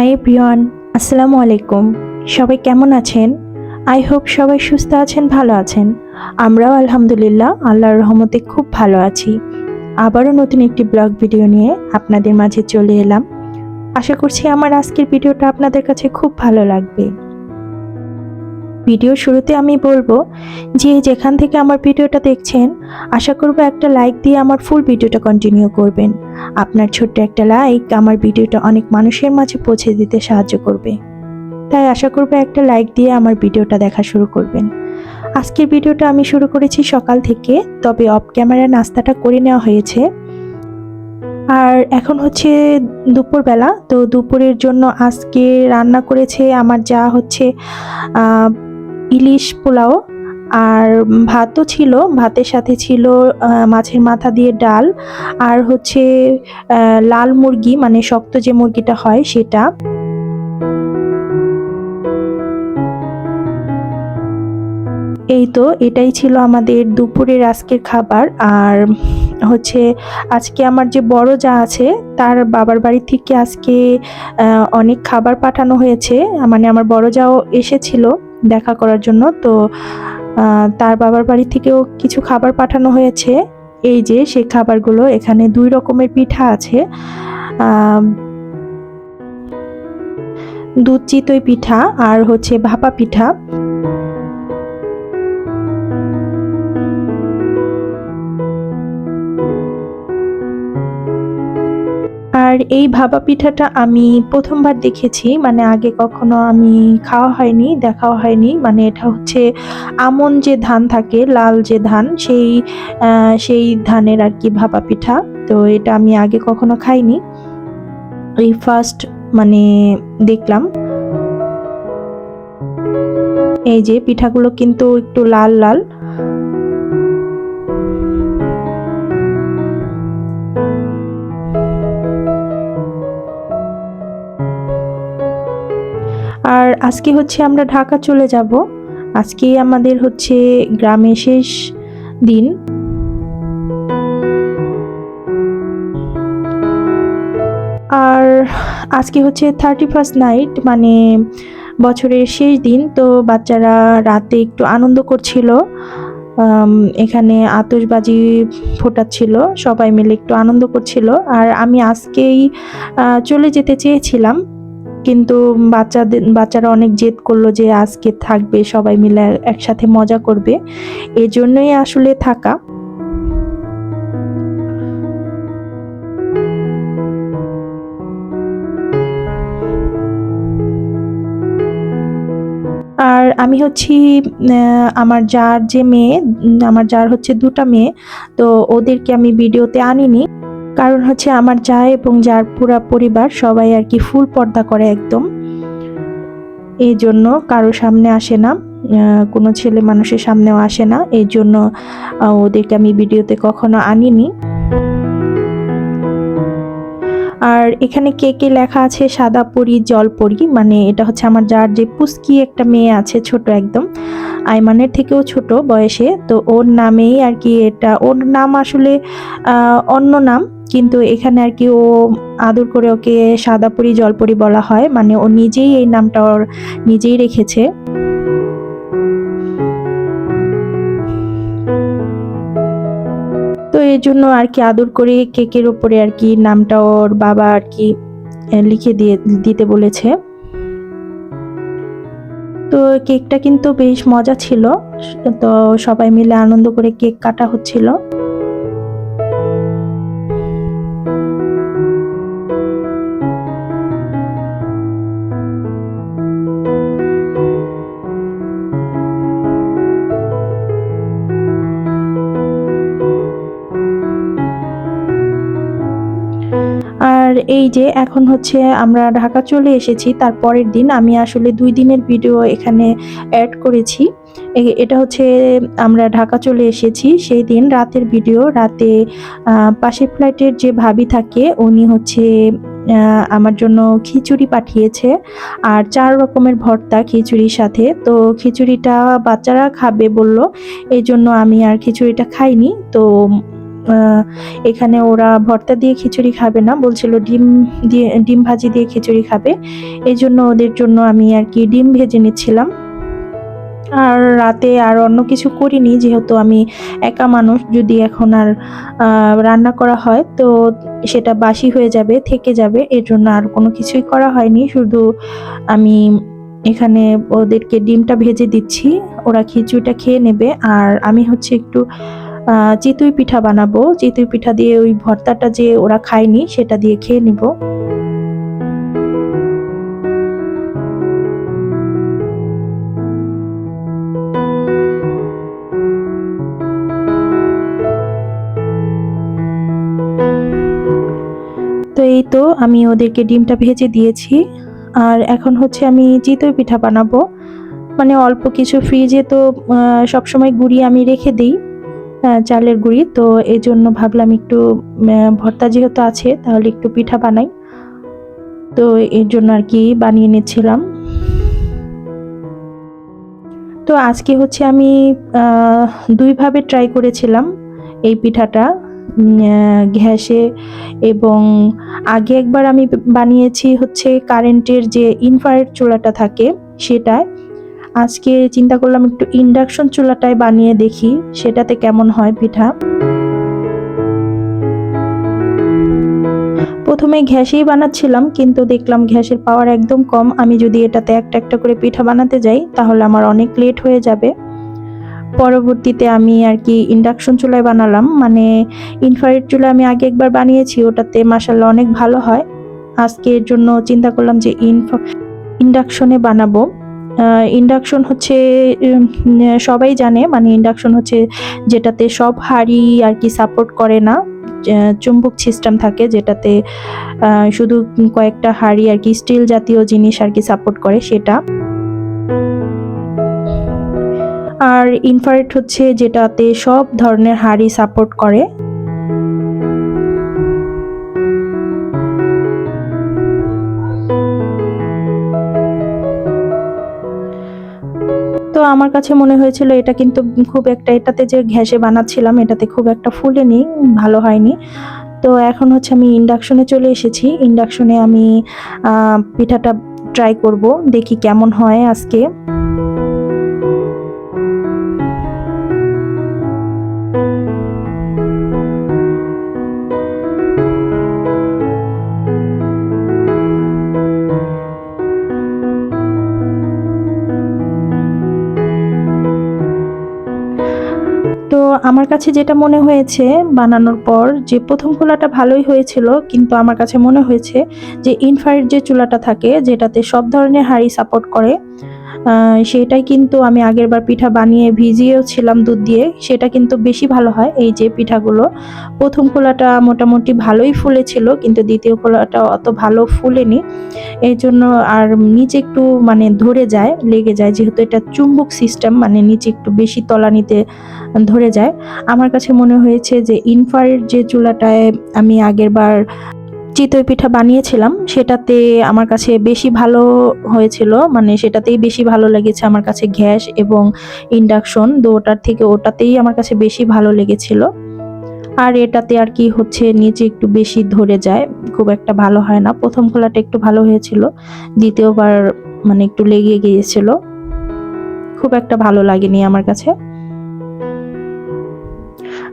High প্রিয়ন আসসালামু আলাইকুম। সবাই কেমন আছেন? আই হোপ সবাই সুস্থ আছেন, ভালো আছেন। আমরাও আলহামদুলিল্লাহ আল্লাহর রহমতে খুব ভালো আছি। আবারও নতুন একটি ব্লগ ভিডিও নিয়ে আপনাদের মাঝে চলে এলাম। আশা করছি আমার আজকের ভিডিওটা আপনাদের কাছে খুব ভালো লাগবে। ভিডিও শুরুতে আমি বলব যে যেখান থেকে আমার ভিডিওটা দেখছেন, আশা করব একটা লাইক দিয়ে আমার ফুল ভিডিওটা কন্টিনিউ করবেন। আপনার ছোট্ট একটা লাইক আমার ভিডিওটা অনেক মানুষের মাঝে পৌঁছে দিতে সাহায্য করবে। তাই আশা করব একটা লাইক দিয়ে আমার ভিডিওটা দেখা শুরু করবেন। আজকের ভিডিওটা আমি শুরু করেছি সকাল থেকে, তবে অফ ক্যামেরা নাস্তাটা করে নেওয়া হয়েছে। আর এখন হচ্ছে দুপুরবেলা, তো দুপুরের জন্য আজকে রান্না করেছে আমার যা হচ্ছে ইলিশ পোলাও আর ভাতও ছিল, ভাতের সাথে ছিল মাছের মাথা দিয়ে ডাল আর হচ্ছে লাল মুরগি মানে শক্ত যে মুরগিটা হয় সেটা। এই তো, এটাই ছিল আমাদের দুপুরের আজকের খাবার। আর হচ্ছে, আজকে আমার যে বড় যা আছে, তার বাবার বাড়ি থেকে আজকে অনেক খাবার পাঠানো হয়েছে। মানে আমার বড় যাও এসেছিল। দেখা করার জন্য। তো তার বাবার বাড়ি থেকেও কিছু খাবার পাঠানো হয়েছে। এই যে, সেই খাবারগুলো এখানে দুই রকমের পিঠা আছে। দুধ চিতই পিঠা আর হচ্ছে ভাপা পিঠা। এই ভাপা পিঠাটা আমি প্রথমবার দেখেছি মানে আগে কখনো আমি খাওয়া হয়নি, দেখাও হয়নি। মানে এটা হচ্ছে আমন যে ধান থাকে, লাল যে ধান, সেই সেই ধানের আর কি ভাপা পিঠা তো এটা আমি আগে কখনো খাইনি। এই ফার্স্ট মানে দেখলাম। এই যে পিঠাগুলো কিন্তু একটু লাল লাল। আর আজকে হচ্ছে আমরা ঢাকা চলে যাব। আজকে আমাদের হচ্ছে গ্রামে শেষ দিন। আর আজকে হচ্ছে থার্টি ফার্স্ট নাইট মানে বছরের শেষ দিন, তো বাচ্চারা রাতে একটু আনন্দ করছিল। এখানে আতশবাজি ফোটাচ্ছিল, সবাই মিলে একটু আনন্দ করছিল। আর আমি আজকেই চলে যেতে চেয়েছিলাম। কিন্তু বাচ্চাদের, বাচ্চারা অনেক জেদ করল যে আজকে থাকবে, সবাই মিলে একসাথে মজা করবে। এজন্যই আসলে থাকা। আর আমি হচ্ছি আমার যার যে মেয়ে আমার যার হচ্ছে দুটা মেয়ে, তো ওদেরকে আমি ভিডিওতে আনিনি। কারণ হচ্ছে আমার যা এবং যার পুরা পরিবার সবাই আর কি ফুল পর্দা করে একদম। এই জন্য কারও সামনে আসে না কোনো ছেলে মানুষের সামনেও আসে না। এই জন্য ওদেরকে আমি ভিডিওতে কখনো আনিনি। আর এখানে কে কে লেখা আছে? সাদা পরি, জল পরি মানে এটা হচ্ছে আমার যার যে পুস্কি একটা মেয়ে আছে, ছোট একদম। আইমানের থেকেও ছোট বয়সে, তো ওর নামেই আর কি এটা, ওর নাম আসলে অন্য নাম, কিন্তু এখানে আর কি ও আদর করে ওকে সাদাপুরি জলপরি বলা হয়। মানে ও নিজেই এই নামটা ওর নিজেই রেখেছে। এই জন্য আর কি আদর করে কেকের উপরে আর কি নামটা ওর বাবা আর কি লিখে দিয়ে, দিতে বলেছে। তো কেকটা কিন্তু বেশ মজা ছিল। তো সবাই মিলে আনন্দ করে কেক কাটা হচ্ছিল। যে এখন হচ্ছে আমরা ঢাকা চলে এসেছি, তার পরের দিন আমি আসলে দুই দিনের ভিডিও এখানে অ্যাড করেছি। এটা হচ্ছে আমরা ঢাকা চলে এসেছি, সেই দিন রাতের ভিডিও রাতে পাশের ফ্লাইটের যে ভাবি থাকে, উনি হচ্ছে আমার জন্য খিচুড়ি পাঠিয়েছে, আর চার রকমের ভর্তা খিচুড়ির সাথে। তো খিচুড়িটা বাচ্চারা খাবে বলল, এই জন্য আমি আর খিচুড়িটা খাইনি। তো এখানে ওরা ভর্তা দিয়ে খিচুড়ি খাবে না, বলছিল ডিম দিয়ে, ডিম ভাজি দিয়ে খিচুড়ি খাবে। এই জন্য ওদের জন্য আমি আর কি ডিম ভেজে নিচ্ছিলাম। আর রাতে আর অন্য কিছু করিনি, যেহেতু আমি একা মানুষ, যদি এখন আর রান্না করা হয়, তো সেটা বাসি হয়ে যাবে, থেকে যাবে, এর জন্য আর কোনো কিছুই করা হয়নি। শুধু আমি এখানে ওদেরকে ডিমটা ভেজে দিচ্ছি, ওরা খিচুড়িটা খেয়ে নেবে। আর আমি হচ্ছে একটু চিতই পিঠা বানাবো। চিতই পিঠা দিয়ে ওই ভর্তাটা যে ওরা খায়নি, সেটা দিয়ে খেয়ে নিব। তো এই তো আমি ওদেরকে ডিমটা ভেজে দিয়েছি। আর এখন হচ্ছে আমি চিতই পিঠা বানাবো। মানে অল্প কিছু ফ্রিজে তো সবসময় গুঁড়ি আমি রেখে দিই। চালের গুঁড়ি। তো এই জন্য ভাবলাম একটু ভর্তা যেহেতু আছে, তাহলে একটু পিঠা বানাই। তো এর জন্য আর কি বানিয়ে নিচ্ছিলাম। তো আজকে হচ্ছে আমি দুইভাবে ট্রাই করেছিলাম এই পিঠাটা গ্যাসে এবং আগে একবার আমি বানিয়েছি হচ্ছে কারেন্টের যে ইনফ্রারেড চুলাটা থাকে, সেটায়। আজকে চিন্তা করলাম একটু ইন্ডাকশন চুলাটায় বানিয়ে দেখি, সেটাতে কেমন হয় পিঠা। প্রথমে ঘ্যাসেই বানাচ্ছিলাম, কিন্তু দেখলাম ঘ্যাসের পাওয়ার একদম কম। আমি যদি এটাতে একটা একটা করে পিঠা বানাতে যাই, তাহলে আমার অনেক লেট হয়ে যাবে। পরবর্তীতে আমি আর কি ইন্ডাকশন চুলায় বানালাম মানে ইনফ্রারেড চুলা আমি আগে একবার বানিয়েছি, ওটাতে মাসাল্লাহ অনেক ভালো হয়। আজকে এর জন্য চিন্তা করলাম যে ইনফ ইন্ডাকশনে বানাবো। ইন্ডাকশন হচ্ছে সবাই জানে মানে ইন্ডাকশন হচ্ছে যেটাতে সব হাঁড়ি আর কি সাপোর্ট করে না চুম্বক সিস্টেম থাকে যেটাতে শুধু কয়েকটা হাঁড়ি আর কি স্টিল জাতীয় জিনিস আর কি সাপোর্ট করে সেটা। আর ইনফ্রারেড হচ্ছে যেটাতে সব ধরনের হাঁড়ি সাপোর্ট করে। আমার কাছে মনে হয়েছিল এটা কিন্তু খুব একটা, এটাতে যে ঘ্যাসে বানাচ্ছিলাম, এটাতে খুব একটা ফুলেনি, ভালো হয়নি। তো এখন হচ্ছে আমি ইন্ডাকশনে চলে এসেছি। ইন্ডাকশনে আমি পিঠাটা ট্রাই করব, দেখি কেমন হয় আজকে। তো আমার কাছে যেটা মনে হয়েছে বানানোর পর, যে প্রথম খোলাটা ভালোই হয়েছিল, কিন্তু আমার কাছে মনে হয়েছে যে, ইনফ্রারেড যে চুলাটা থাকে, যেটাতে সব ধরনের হাড়ি সাপোর্ট করে সেটাই কিন্তু আমি আগেরবার পিঠা বানিয়ে ভিজিয়েও ছিলাম দুধ দিয়ে। সেটা কিন্তু বেশি ভালো হয়, এই যে পিঠাগুলো। প্রথম খোলাটা মোটামুটি ভালোই ফুলেছিল, কিন্তু দ্বিতীয় খোলাটা অত ভালো ফুলেনি। এই জন্য আর নিচে একটু মানে ধরে যায়, লেগে যায়, যেহেতু এটা চুম্বক সিস্টেম মানে নিচে একটু বেশি তলানিতে ধরে যায়। আমার কাছে মনে হয়েছে যে ইনফ্রারেড যে চুলাটায় আমি আগেরবার চিতই পিঠা বানিয়েছিলাম, সেটাতে আমার কাছে বেশি ভালো হয়েছিল মানে সেটাতেই বেশি ভালো লেগেছে আমার কাছে গ্যাস এবং ইন্ডাকশন, দুটার থেকে ওটাতেই আমার কাছে বেশি ভালো লেগেছিল। আর এটাতে আর কি হচ্ছে, নিচে একটু বেশি ধরে যায়, খুব একটা ভালো হয় না। প্রথম খোলাটা একটু ভালো হয়েছিল, দ্বিতীয়বার মানে একটু লেগে গিয়েছিল। খুব একটা ভালো লাগেনি আমার কাছে।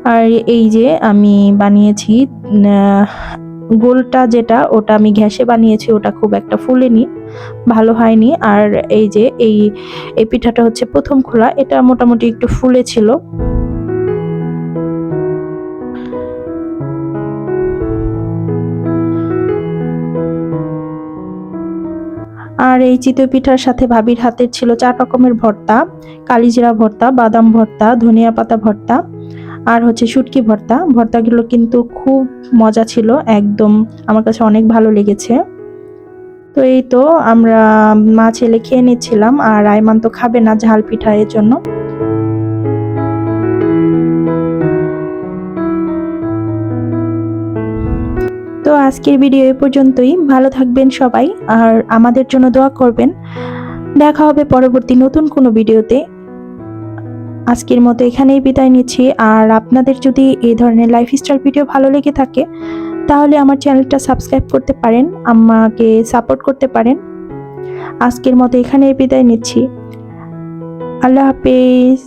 আর এই যে আমি বানিয়েছি গোলটা যেটা, ওটা আমি ঘ্যাসে বানিয়েছি, ওটা খুব একটা ফুলেনি, ভালো হয়নি। আর এই যে এই এই পিঠাটা হচ্ছে প্রথম খোলা, এটা মোটামুটি একটু ফুলেছিল আর এই চিতই পিঠার সাথে ভাবির হাতের ছিল চার রকমের ভর্তা, কালিজিরা ভর্তা, বাদাম ভর্তা, ধনিয়া পাতা ভর্তা। আর হচ্ছে শুটকি ভর্তা। ভর্তাগুলো কিন্তু খুব মজা ছিল, একদম আমার কাছে অনেক ভালো লেগেছে। তো এই তো আমরা মা ছেলে খেয়ে নিচ্ছিলাম, আর আইমান তো খাবে না ঝাল পিঠা এর জন্য। তো আজকের ভিডিও এ পর্যন্তই। ভালো থাকবেন সবাই, আর আমাদের জন্য দোয়া করবেন। দেখা হবে পরবর্তী নতুন কোনো ভিডিওতে। আজকের মতো এখানেই বিদায় নিচ্ছি। আর আপনাদের যদি এই ধরনের লাইফস্টাইল ভিডিও ভালো লেগে থাকে, তাহলে আমার চ্যানেলটা সাবস্ক্রাইব করতে পারেন, আমাকে সাপোর্ট করতে পারেন। আজকের মতো এখানেই বিদায় নিচ্ছি। আল্লাহ হাফেজ।